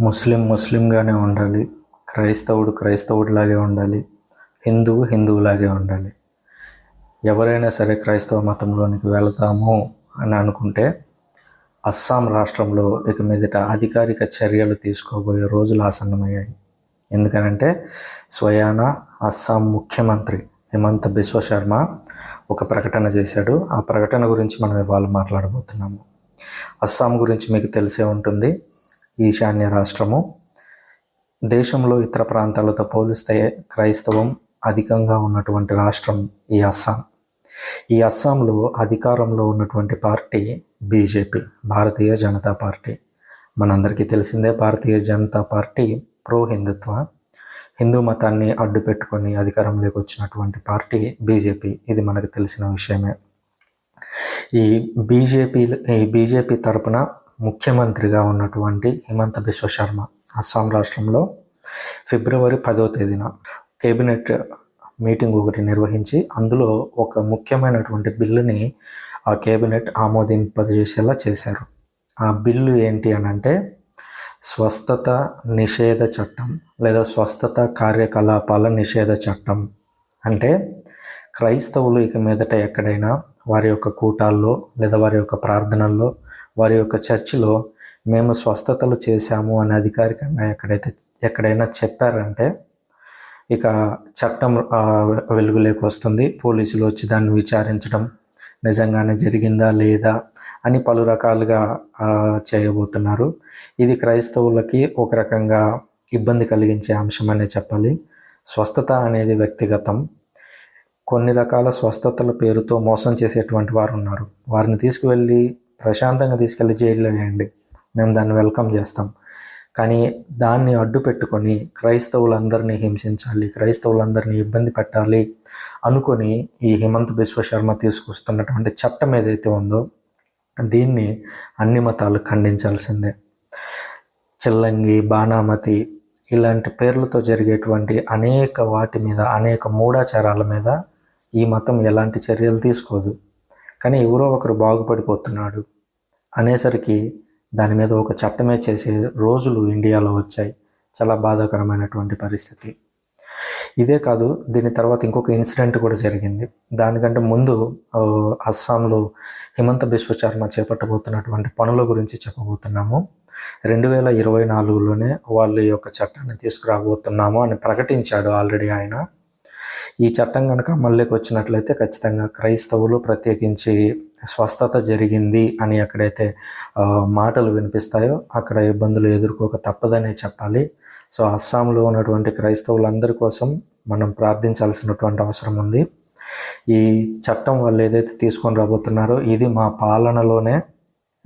ముస్లిం ముస్లింగానే ఉండాలి. క్రైస్తవుడు క్రైస్తవుడిలాగే ఉండాలి. హిందువు హిందువులాగే ఉండాలి. ఎవరైనా సరే క్రైస్తవ మతంలోనికి వెళతాము అని అనుకుంటే అస్సాం రాష్ట్రంలో ఇక మీదట అధికారిక చర్యలు తీసుకోబోయే రోజులు ఆసన్నమయ్యాయి. ఎందుకనంటే స్వయాన అస్సాం ముఖ్యమంత్రి హిమంత బిశ్వ శర్మ ఒక ప్రకటన చేశాడు. ఆ ప్రకటన గురించి మనం ఇవాళ మాట్లాడబోతున్నాము. అస్సాం గురించి మీకు తెలిసే ఉంటుంది. ఈశాన్య రాష్ట్రము. దేశంలో ఇతర ప్రాంతాలతో పోలిస్తే క్రైస్తవం అధికంగా ఉన్నటువంటి రాష్ట్రం ఈ అస్సాం. ఈ అస్సాంలో అధికారంలో ఉన్నటువంటి party BJP Bharatiya Janata party. మనందరికీ తెలిసిందే భారతీయ జనతా పార్టీ ప్రో హిందుత్వ హిందూ మతాన్ని అడ్డు పెట్టుకొని అధికారంలోకి వచ్చినటువంటి పార్టీ బీజేపీ. ఇది మనకు తెలిసిన విషయమే. ఈ బీజేపీ ఈ బీజేపీ తరపున ముఖ్యమంత్రిగా ఉన్నటువంటి హిమంత బిశ్వ శర్మ అస్సాం రాష్ట్రంలో ఫిబ్రవరి పదో తేదీన కేబినెట్ మీటింగ్ ఒకటి నిర్వహించి అందులో ఒక ముఖ్యమైనటువంటి బిల్లుని ఆ కేబినెట్ ఆమోదింపజేసేలా చేశారు. ఆ బిల్లు ఏంటి అని అంటే స్వస్థత నిషేధ చట్టం లేదా స్వస్థత కార్యకలాపాల నిషేధ చట్టం. అంటే క్రైస్తవులు ఇక మీదట ఎక్కడైనా వారి యొక్క కూటాల్లో లేదా వారి యొక్క ప్రార్థనల్లో వారి యొక్క చర్చిలో మేము స్వస్థతలు చేశాము అని అధికారికంగా ఎక్కడైతే ఎక్కడైనా చెప్పారంటే ఇక చట్టం వెలుగులోకి వస్తుంది. పోలీసులు వచ్చి దాన్ని విచారించడం నిజంగానే జరిగిందా లేదా అని పలు రకాలుగా చేయబోతున్నారు. ఇది క్రైస్తవులకి ఒక రకంగా ఇబ్బంది కలిగించే అంశం అనే చెప్పాలి. స్వస్థత అనేది వ్యక్తిగతం. కొన్ని రకాల స్వస్థతల పేరుతో మోసం చేసేటువంటి వారు ఉన్నారు. వారిని తీసుకువెళ్ళి ప్రశాంతంగా తీసుకెళ్ళి జైల్లో వేయండి. మేము దాన్ని వెల్కమ్ చేస్తాం. కానీ దాన్ని అడ్డు పెట్టుకొని క్రైస్తవులందరినీ హింసించాలి క్రైస్తవులందరినీ ఇబ్బంది పెట్టాలి అనుకొని ఈ హిమంత్ విశ్వశర్మ తీసుకొస్తున్నటువంటి చట్టం ఏదైతే ఉందో దీన్ని అన్ని మతాలు ఖండించాల్సిందే. చిల్లంగి బాణామతి ఇలాంటి పేర్లతో జరిగేటువంటి అనేక వాటి మీద అనేక మూఢాచారాల మీద ఈ మతం ఎలాంటి చర్యలు తీసుకోదు. కానీ ఎవరో ఒకరు బాగుపడిపోతున్నాడు అనేసరికి దాని మీద ఒక చట్టమే చేసే రోజులు ఇండియాలో వచ్చాయి. చాలా బాధాకరమైనటువంటి పరిస్థితి. ఇదే కాదు దీని తర్వాత ఇంకొక ఇన్సిడెంట్ కూడా జరిగింది. దానికంటే ముందు అస్సాంలో హిమంత బిశ్వ శర్మ చేపట్టబోతున్నటువంటి పనుల గురించి చెప్పబోతున్నాము. రెండు వేల ఇరవై నాలుగులోనే వాళ్ళు ఈ యొక్క చట్టాన్ని తీసుకురాబోతున్నాము అని ప్రకటించాడు ఆల్రెడీ ఆయన. ఈ చట్టం కనుక అమల్లోకి వచ్చినట్లయితే ఖచ్చితంగా క్రైస్తవులు ప్రత్యేకించి స్వస్థత జరిగింది అని ఎక్కడైతే మాటలు వినిపిస్తాయో అక్కడ ఇబ్బందులు ఎదుర్కోక తప్పదనే చెప్పాలి. సో అస్సాంలో ఉన్నటువంటి క్రైస్తవులందరి కోసం మనం ప్రార్థించాల్సినటువంటి అవసరం ఉంది. ఈ చట్టం వాళ్ళు ఏదైతే తీసుకొని రాబోతున్నారో ఇది మా పాలనలోనే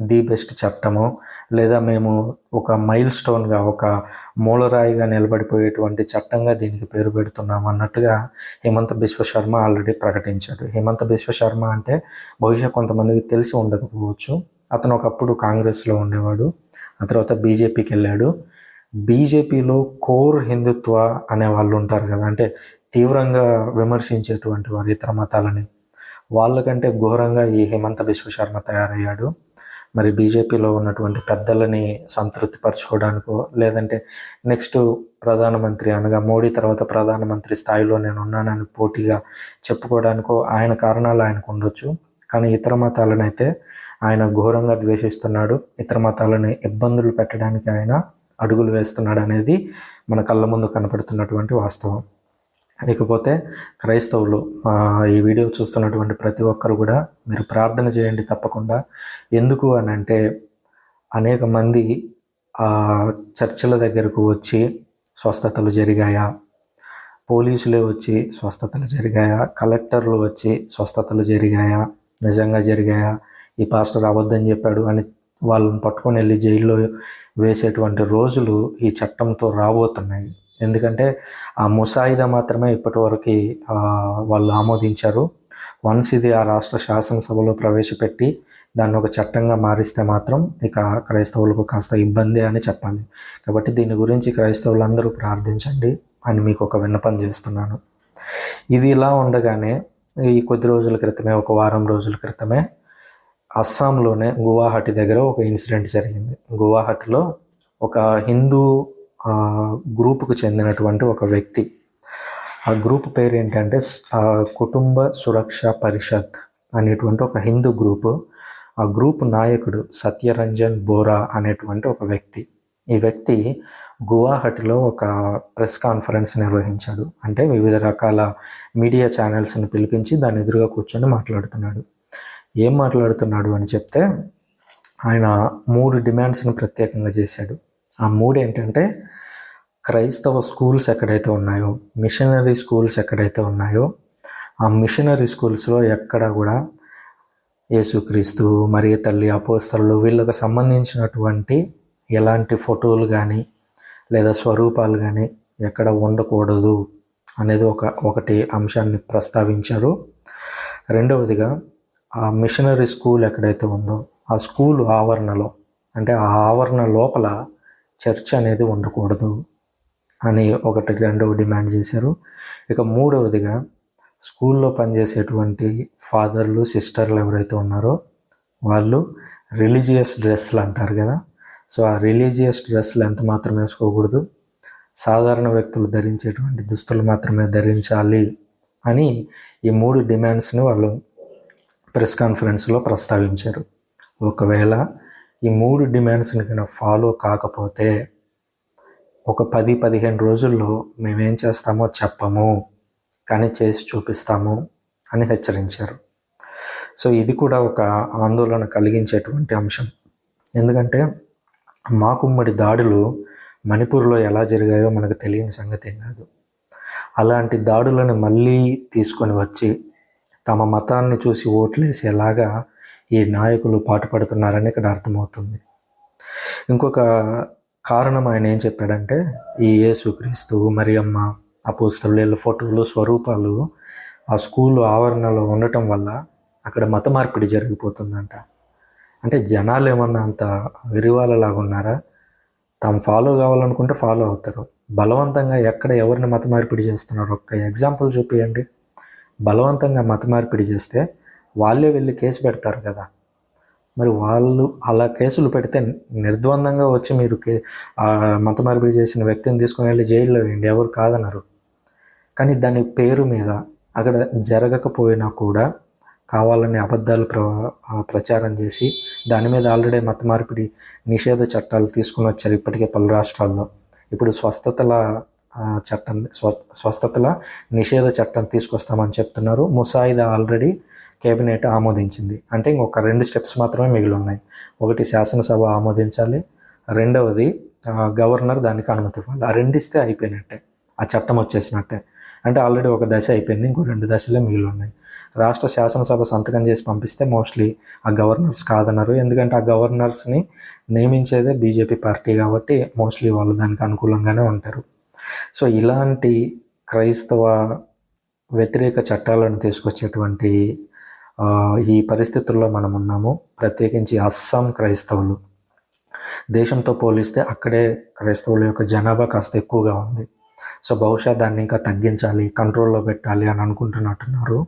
ది బెస్ట్ చట్టము లేదా మేము ఒక మైల్ స్టోన్గా ఒక మూలరాయిగా నిలబడిపోయేటువంటి చట్టంగా దీనికి పేరు పెడుతున్నాం అన్నట్టుగా హిమంత బిశ్వ శర్మ ఆల్రెడీ ప్రకటించాడు. హిమంత బిశ్వ శర్మ అంటే బహుశా కొంతమందికి తెలిసి ఉండకపోవచ్చు. అతను ఒకప్పుడు కాంగ్రెస్లో ఉండేవాడు. ఆ తర్వాత బీజేపీకి వెళ్ళాడు. బీజేపీలో కోర్ హిందుత్వ అనే వాళ్ళు ఉంటారు కదా అంటే తీవ్రంగా విమర్శించేటువంటి వారు ఇతర మతాలని. వాళ్ళకంటే ఘోరంగా ఈ హిమంత బిశ్వ శర్మ తయారయ్యాడు. మరి బీజేపీలో ఉన్నటువంటి పెద్దలని సంతృప్తి పరచుకోవడానికో లేదంటే నెక్స్ట్ ప్రధానమంత్రి అనగా మోడీ తర్వాత ప్రధానమంత్రి స్థాయిలో నేను ఉన్నానని పోటీగా చెప్పుకోవడానికో ఆయన కారణాలు ఆయనకు ఉండొచ్చు. కానీ ఇతర మతాలను అయితే ఆయన ఘోరంగా ద్వేషిస్తున్నాడు. ఇతర మతాలని ఇబ్బందులు పెట్టడానికి ఆయన అడుగులు వేస్తున్నాడు అనేది మన కళ్ళ ముందు కనపడుతున్నటువంటి వాస్తవం. ఇకపోతే క్రైస్తవులు ఈ వీడియో చూస్తున్నటువంటి ప్రతి ఒక్కరు కూడా మీరు ప్రార్థన చేయండి తప్పకుండా. ఎందుకు అని అంటే అనేక మంది ఆ చర్చిల దగ్గరకు వచ్చి స్వస్థతలు జరిగాయా? పోలీసులే వచ్చి స్వస్థతలు జరిగాయా? కలెక్టర్లు వచ్చి స్వస్థతలు జరిగాయా? నిజంగా జరిగాయా? ఈ పాస్టర్ అబద్ధం చెప్పాడు అని వాళ్ళని పట్టుకొని వెళ్ళి జైల్లో వేసేటువంటి రోజులు ఈ చట్టంతో రాబోతున్నాయి. ఎందుకంటే ఆ ముసాయిదా మాత్రమే ఇప్పటివరకు వాళ్ళు ఆమోదించారు. వన్స్ ఇది ఆ రాష్ట్ర శాసనసభలో ప్రవేశపెట్టి దాన్ని ఒక చట్టంగా మారిస్తే మాత్రం ఇక క్రైస్తవులకు కాస్త ఇబ్బంది అని చెప్పాలి. కాబట్టి దీని గురించి క్రైస్తవులందరూ ప్రార్థించండి అని మీకు ఒక విన్నపం చేస్తున్నాను. ఇది ఇలా ఉండగానే ఈ కొద్ది రోజుల క్రితమే ఒక వారం రోజుల క్రితమే అస్సాంలోనే గువాహటి దగ్గర ఒక ఇన్సిడెంట్ జరిగింది. గువాహటిలో ఒక హిందూ గ్రూపుకు చెందినటువంటి ఒక వ్యక్తి. ఆ గ్రూప్ పేరు ఏంటంటే కుటుంబ సురక్ష పరిషత్ అనేటువంటి ఒక హిందూ గ్రూపు. ఆ గ్రూప్ నాయకుడు సత్యరంజన్ బోరా అనేటువంటి ఒక వ్యక్తి. ఈ వ్యక్తి గువాహటిలో ఒక ప్రెస్ కాన్ఫరెన్స్ నిర్వహించాడు. అంటే వివిధ రకాల మీడియా ఛానల్స్ని పిలిపించి దాని ఎదురుగా కూర్చొని మాట్లాడుతున్నాడు. ఏం మాట్లాడుతున్నాడు అని చెప్తే ఆయన మూడు డిమాండ్స్ని ప్రత్యేకంగా చేశాడు. ఆ మూడు ఏంటంటే క్రైస్తవ స్కూల్స్ ఎక్కడైతే ఉన్నాయో మిషనరీ స్కూల్స్ ఎక్కడైతే ఉన్నాయో ఆ మిషనరీ స్కూల్స్లో ఎక్కడ కూడా యేసుక్రీస్తు మరియు తల్లి అపోస్తలు వీళ్ళకి సంబంధించినటువంటి ఎలాంటి ఫోటోలు కానీ లేదా స్వరూపాలు కానీ ఎక్కడ ఉండకూడదు అనేది ఒక ఒకటి అంశాన్ని ప్రస్తావించారు. రెండవదిగా ఆ మిషనరీ స్కూల్ ఎక్కడైతే ఉందో ఆ స్కూల్ ఆవరణలో అంటే ఆ ఆవరణ లోపల చర్చ్ అనేది ఉండకూడదు అని ఒకటి రెండవ డిమాండ్ చేశారు. ఇక మూడవదిగా స్కూల్లో పనిచేసేటువంటి ఫాదర్లు సిస్టర్లు ఎవరైతే ఉన్నారో వాళ్ళు రిలీజియస్ డ్రెస్సులు అంటారు కదా. సో ఆ రిలీజియస్ డ్రెస్సులు ఎంత మాత్రమే వేసుకోకూడదు. సాధారణ వ్యక్తులు ధరించేటువంటి దుస్తులు మాత్రమే ధరించాలి అని ఈ మూడు డిమాండ్స్ని వాళ్ళు ప్రెస్ కాన్ఫరెన్స్లో ప్రస్తావించారు. ఒకవేళ ఈ మూడు డిమాండ్స్ని కనుక ఫాలో కాకపోతే ఒక పది పదిహేను రోజుల్లో మేమేం చేస్తామో చెప్పము కానీ చేసి చూపిస్తాము అని హెచ్చరించారు. సో ఇది కూడా ఒక ఆందోళన కలిగించేటువంటి అంశం. ఎందుకంటే మాకుమ్మడి దాడులు మణిపూర్లో ఎలా జరిగాయో మనకు తెలియని సంగతి కాదు. అలాంటి దాడులను మళ్ళీ తీసుకొని వచ్చి తమ మతాన్ని చూసి ఓట్లేసేలాగా ఈ నాయకులు పాటుపడుతున్నారని ఇక్కడ అర్థమవుతుంది. ఇంకొక కారణం ఆయన ఏం చెప్పాడంటే ఈ యేసుక్రీస్తు మరియమ్మ అపోస్తలు వీళ్ళ ఫోటోలు స్వరూపాలు ఆ స్కూల్ ఆవరణలో ఉండటం వల్ల అక్కడ మత మార్పిడి జరిగిపోతుందంట. అంటే జనాలు ఏమన్నా అంత విరివాళ్ళలాగా ఉన్నారా? తాము ఫాలో కావాలనుకుంటే ఫాలో అవుతారు. బలవంతంగా ఎక్కడ ఎవరిని మత మార్పిడి చేస్తున్నారు? ఒక్క ఎగ్జాంపుల్ చూపించండి బలవంతంగా మత మార్పిడి చేస్తే వాళ్ళే వెళ్ళి కేసు పెడతారు కదా. మరి వాళ్ళు అలా కేసులు పెడితే నిర్ద్వందంగా వచ్చి మీరు కే మత మార్పిడి చేసిన వ్యక్తిని తీసుకుని వెళ్ళి జైల్లో వేయండి ఎవరు కాదన్నారు. కానీ దాని పేరు మీద అక్కడ జరగకపోయినా కూడా కావాలని అబద్ధాలు ప్ర ప్రచారం చేసి దాని మీద ఆల్రెడీ మత మార్పిడి నిషేధ చట్టాలు తీసుకుని వచ్చారు ఇప్పటికే పలు రాష్ట్రాల్లో. ఇప్పుడు స్వస్థతల చట్టం స్వ స్వస్థతల నిషేధ చట్టం తీసుకొస్తామని చెప్తున్నారు. ముసాయిదా ఆల్రెడీ కేబినెట్ ఆమోదించింది. అంటే ఇంకొక రెండు స్టెప్స్ మాత్రమే మిగిలి ఉన్నాయి ఒకటి శాసనసభ ఆమోదించాలి. రెండవది ఆ, గవర్నర్ దానికి అనుమతి ఇవ్వాలి. ఆ రెండిస్తే అయిపోయినట్టే. ఆ చట్టం వచ్చేసినట్టే. అంటే ఆల్రెడీ ఒక దశ అయిపోయింది. ఇంకో రెండు దశలే మిగిలి ఉన్నాయి రాష్ట్ర శాసనసభ సంతకం చేసి పంపిస్తే మోస్ట్లీ ఆ గవర్నర్స్ కాదన్నారు. ఎందుకంటే ఆ గవర్నర్స్ని నియమించేదే బీజేపీ పార్టీ కాబట్టి మోస్ట్లీ వాళ్ళు దానికి అనుకూలంగానే ఉంటారు. సో ఇలాంటి క్రైస్తవ వ్యతిరేక చట్టాలను తీసుకొచ్చేటువంటి ఈ పరిస్థితుల్లో మనం ఉన్నాము. ప్రత్యేకించి అస్సాం క్రైస్తవులు. దేశంతో పోలిస్తే అక్కడే క్రైస్తవుల యొక్క జనాభా కాస్త ఎక్కువగా ఉంది. సో బహుశా దాన్ని ఇంకా తగ్గించాలి కంట్రోల్లో పెట్టాలి అని అనుకుంటున్నట్టున్నారు.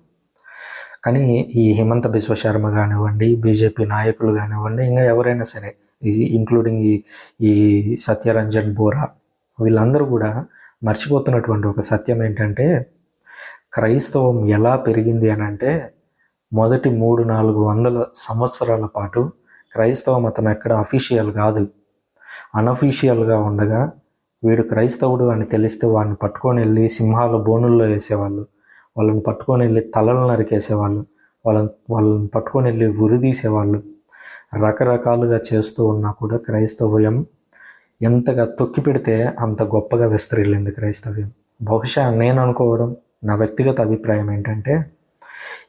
కానీ ఈ హిమంత బిశ్వశర్మ కానివ్వండి బీజేపీ నాయకులు కానివ్వండి ఇంకా ఎవరైనా సరే ఈ ఇంక్లూడింగ్ ఈ ఈ సత్యరంజన్ బోరా వీళ్ళందరూ కూడా మర్చిపోతున్నటువంటి ఒక సత్యం ఏంటంటే క్రైస్తవం ఎలా పెరిగింది అని అంటే మొదటి మూడు నాలుగు వందల సంవత్సరాల పాటు క్రైస్తవ మతం ఎక్కడ అఫీషియల్ కాదు. అనఫీషియల్గా ఉండగా వీడు క్రైస్తవుడు అని తెలిస్తే వాడిని పట్టుకొని వెళ్ళి సింహాల బోనుల్లో వేసేవాళ్ళు వాళ్ళని పట్టుకొని వెళ్ళి తలలు నరికేసేవాళ్ళు వాళ్ళని వాళ్ళని పట్టుకొని వెళ్ళి ఉరిదీసేవాళ్ళు రకరకాలుగా చేస్తూ ఉన్నా కూడా క్రైస్తవ్యం ఎంతగా తొక్కి పెడితే అంత గొప్పగా విస్తరిల్లింది క్రైస్తవ్యం. బహుశా నేను అనుకోవడం నా వ్యక్తిగత అభిప్రాయం ఏంటంటే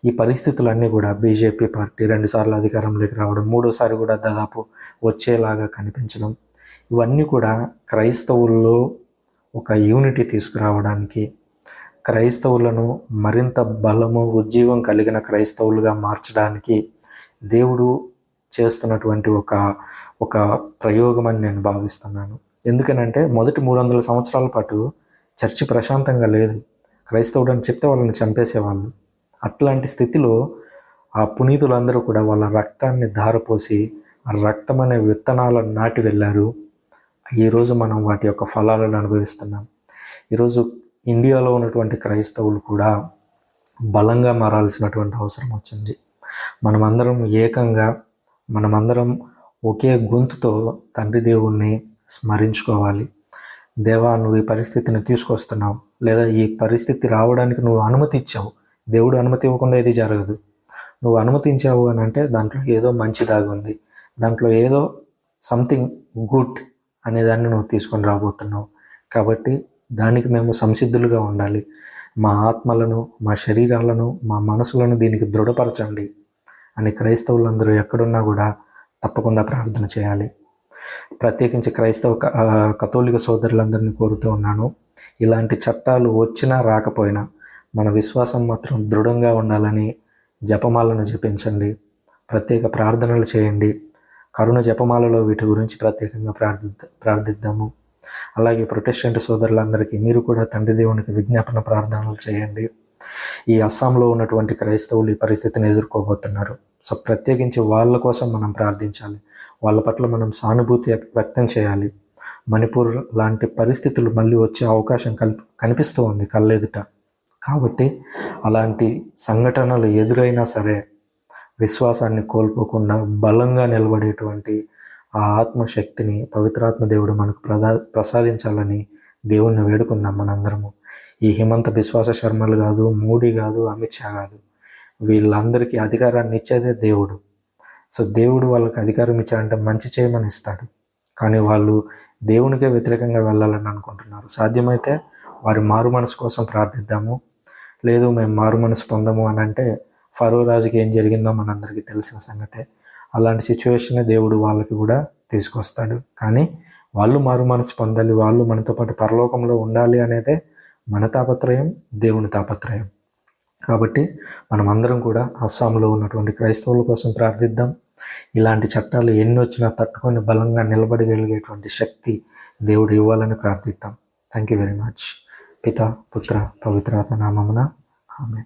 ఈ పరిస్థితులన్నీ కూడా బీజేపీ పార్టీ రెండుసార్లు అధికారంలోకి రావడం మూడోసారి కూడా దాదాపు వచ్చేలాగా కనిపించడం ఇవన్నీ కూడా క్రైస్తవుల్లో ఒక యూనిటీ తీసుకురావడానికి క్రైస్తవులను మరింత బలము ఉజ్జీవం కలిగిన క్రైస్తవులుగా మార్చడానికి దేవుడు చేస్తున్నటువంటి ఒక ఒక ప్రయోగం అని నేను భావిస్తున్నాను. ఎందుకనంటే మొదటి మూడు వందల సంవత్సరాల పాటు చర్చి ప్రశాంతంగా లేదు. క్రైస్తవుడు అని చెప్తే వాళ్ళని చంపేసేవాళ్ళు. అట్లాంటి స్థితిలో ఆ పునీతులందరూ కూడా వాళ్ళ రక్తాన్ని ధారపోసి ఆ రక్తం అనే విత్తనాలను నాటి వెళ్ళారు. ఈరోజు మనం వాటి యొక్క ఫలాలను అనుభవిస్తున్నాం. ఈరోజు ఇండియాలో ఉన్నటువంటి క్రైస్తవులు కూడా బలంగా మారాల్సినటువంటి అవసరం వచ్చింది. మనమందరం ఏకంగా మనమందరం ఒకే గొంతుతో తండ్రి దేవుణ్ణి స్మరించుకోవాలి. దేవా నువ్వు ఈ పరిస్థితిని తీసుకొస్తున్నావు. లేదా ఈ పరిస్థితి రావడానికి నువ్వు అనుమతి ఇచ్చావు. దేవుడు అనుమతి ఇవ్వకుండా ఏది జరగదు. నువ్వు అనుమతించావు అని అంటే దాంట్లో ఏదో మంచి దాగి ఉంది. దాంట్లో ఏదో సంథింగ్ గుడ్ అనే దాన్ని నువ్వు తీసుకొని రాబోతున్నావు. కాబట్టి దానికి మేము సంసిద్ధులుగా ఉండాలి. మా ఆత్మలను మా శరీరాలను మా మనసులను దీనికి దృఢపరచండి. అని క్రైస్తవులందరూ ఎక్కడున్నా కూడా తప్పకుండా ప్రార్థన చేయాలి. ప్రత్యేకించి క్రైస్తవ క- కథోలిక సోదరులందరినీ కోరుతూ ఉన్నాను. ఇలాంటి చట్టాలు వచ్చినా రాకపోయినా మన విశ్వాసం మాత్రం దృఢంగా ఉండాలని జపమాలను జపించండి. ప్రత్యేక ప్రార్థనలు చేయండి. కరుణ జపమాలలో వీటి గురించి ప్రత్యేకంగా ప్రార్థి ప్రార్థిద్దాము. అలాగే ప్రొటెస్టెంట్ సోదరులందరికీ మీరు కూడా తండ్రి దేవునికి విజ్ఞాపన ప్రార్థనలు చేయండి. ఈ అస్సాంలో ఉన్నటువంటి క్రైస్తవులు ఈ పరిస్థితిని ఎదుర్కోబోతున్నారు. సో ప్రత్యేకించి వాళ్ళ కోసం మనం ప్రార్థించాలి. వాళ్ళ పట్ల మనం సానుభూతి వ్యక్తం చేయాలి. మణిపూర్ లాంటి పరిస్థితులు మళ్ళీ వచ్చే అవకాశం కల్ కనిపిస్తూ ఉంది కళ్ళెదుట. కాబట్టి అలాంటి సంఘటనలు ఎదురైనా సరే విశ్వాసాన్ని కోల్పోకుండా బలంగా నిలబడేటువంటి ఆ ఆత్మశక్తిని పవిత్రాత్మ దేవుడు మనకు ప్రదా ప్రసాదించాలని దేవుణ్ణి వేడుకుందాం మనందరము. ఈ హిమంత విశ్వాస శర్మలు కాదు మోడీ కాదు అమిత్ షా కాదు. వీళ్ళందరికీ అధికారాన్ని ఇచ్చేదే దేవుడు. సో దేవుడు వాళ్ళకి అధికారం ఇచ్చాడంటే మంచి చేయమని ఇస్తాడు. కానీ వాళ్ళు దేవునికే వ్యతిరేకంగా వెళ్ళాలని అనుకుంటున్నారు. సాధ్యమైతే వారి మారు మనసు కోసం ప్రార్థిద్దాము. లేదు మేము మారు మనసు పొందము అని అంటే ఫరో రాజుకి ఏం జరిగిందో మనందరికీ తెలిసిన సంగతే. అలాంటి సిచ్యువేషన్ దేవుడు వాళ్ళకి కూడా తీసుకొస్తాడు. కానీ వాళ్ళు మారు మనసు పొందాలి వాళ్ళు మనతో పాటు పరలోకంలో ఉండాలి అనేదే మన తాపత్రయం దేవుని తాపత్రయం. కాబట్టి మనం అందరం కూడా అస్సాంలో ఉన్నటువంటి క్రైస్తవుల కోసం ప్రార్థిద్దాం. ఇలాంటి చట్టాలు ఎన్ని వచ్చినా తట్టుకొని బలంగా నిలబడగలిగేటువంటి శక్తి దేవుడు ఇవ్వాలని ప్రార్థిద్దాం. థ్యాంక్ యూ వెరీ మచ్ పిత పుత్ర పవిత్రాత్మ నామమున. ఆమె